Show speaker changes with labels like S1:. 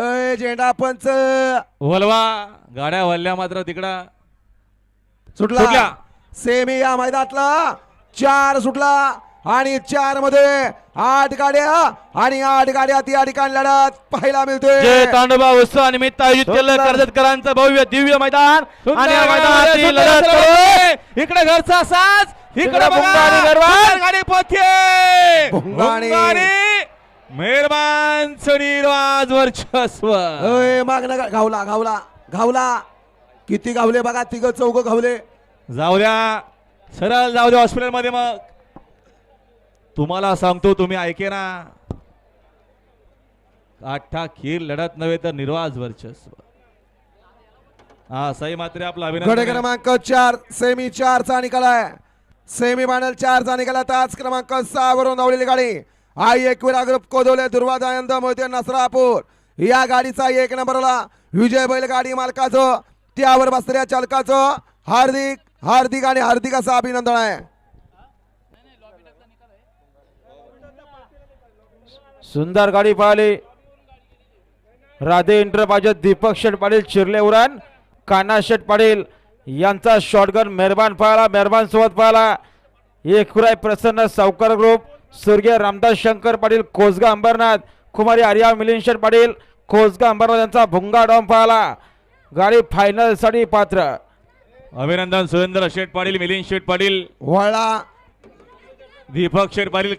S1: अय झेंडा पंच.
S2: वलवा. गाड्या वल्ल्या मात्र तिकडं.
S1: सुटला.
S2: सुटला.
S1: सेमी या मैदानातला. चार सुटला. आणि चारमध्ये आठ गाड्या आणि आठ गाड्या या ठिकाणी लढत पाहायला
S3: जय
S1: मिळतोय
S3: तांडोबा उत्सवानिमित्त आयोजित केलेलं
S1: सुंदर.
S3: कर्जतकरांचं भव्य दिव्य मैदान. आणि या
S2: गाड्या,
S3: मैदानातील
S2: सुंदर.
S3: लढत
S2: गाड्या,
S3: करून
S2: इकडे घरचा साज इकडे गाडी
S1: भुंगारी.
S2: भुंगारी. मेहरबान. निर्वाज वर्चस्व.
S1: अय मागणं घावला घावला घावला. किती घावले बघा तिघ चौघ घावले.
S2: जाऊ द्या. सरळ जाऊ द्या हॉस्पिटलमध्ये मग. तुम्हाला सांगतो तुम्ही ऐके ना. अठ्ठा खीर लढत नव्हे तर निर्वाज वर्चस्व. हा सई मात्र आपला अभिनंदन. आहे.
S1: क्रमांक चार सेमी चारचा निकाल आहे. सेमी फायनल चारचा निकाल आहे. तास क्रमांक सहा वरून धावलेली गाडी. आई एकविरा ग्रुप कोदवले दुर्वादानंद मोहिते नसरापूर. या गाडीचा एक नंबरला विजय बैल गाडी मालकाचं त्यावर बसलेल्या चालकाचं हार्दिक हार्दिक आणि हार्दिक असं अभिनंदन आहे.
S3: सुंदर गाडी पळाली. राधे इंटरपाजत दीपक शेठ पाटील चिरले उरण कान्हा शेठ पाटील यांचा शॉटगन मेहरबान पळाला मेहरबान सोबत पळाला एकुराय प्रसन्न सावकार ग्रुप स्वर्गीय रामदास शंकर पाटील कोसगा अंबरनाथ कुमारी आर्या मिलिंद शेठ पाटील कोसगा अंबरनाथ यांचा भुंगा डॉम पळाला. गाडी फायनलसाठी पात्र.
S2: अभिनंदन सुरेंद्र शेठ पाटील मिलिंद शेठ पाटील.
S1: वळला
S2: दीपक शेठ पाटील